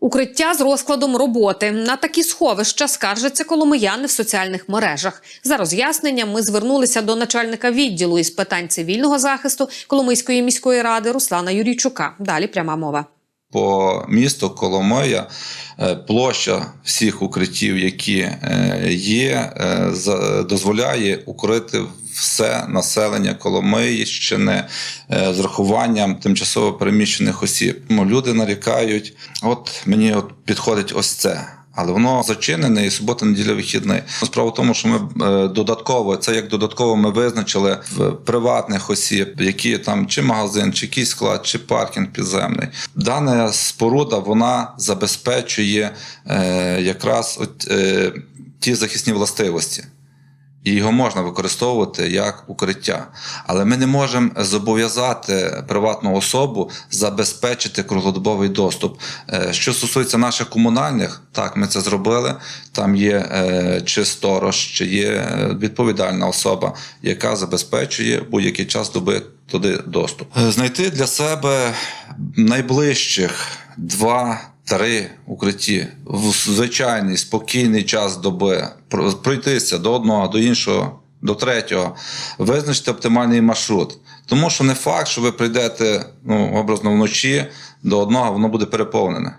Укриття з розкладом роботи на такі сховища скаржаться коломияни в соціальних мережах. За роз'ясненням ми звернулися до начальника відділу із питань цивільного захисту Коломийської міської ради Руслана Юрійчука. Далі пряма мова. По місту Коломия е, площа всіх укриттів, які е, є, е, дозволяє укрити все населення Коломиїщини е, з рахуванням тимчасово переміщених осіб. Ну, Люди нарікають, от мені от підходить ось це. Але воно зачинене і субота, неділя вихідний. Справа в тому, що ми е, додатково, це як додатково ми визначили в приватних осіб, які там чи магазин, чи якийсь склад, чи паркінг підземний. Дана споруда вона забезпечує е, якраз от, е, ті захисні властивості. І його можна використовувати як укриття. Але ми не можемо зобов'язати приватну особу забезпечити круглодобовий доступ. Е, Що стосується наших комунальних, так, ми це зробили. Там є е, чи сторож, чи є е, відповідальна особа, яка забезпечує будь-який час доби туди доступ. Знайти для себе найближчих два. Три укритті в звичайний спокійний час доби пройтися до одного, до іншого, до третього, визначити оптимальний маршрут. Тому що не факт, що ви прийдете ну, образно вночі до одного, воно буде переповнене.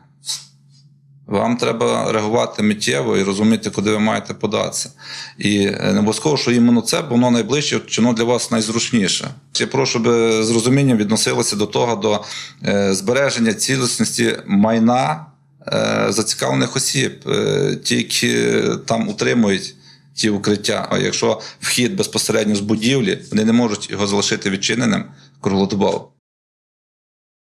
Вам треба реагувати миттєво і розуміти, куди ви маєте податися. І е, не обов'язково, що іменно це, бо воно найближче, чи воно для вас найзручніше. Я прошу, щоб з розумінням відносилися до того, до е, збереження цілісності майна е, зацікавлених осіб, е, ті, які там утримують ті укриття. А якщо вхід безпосередньо з будівлі, вони не можуть його залишити відчиненим круглодобово.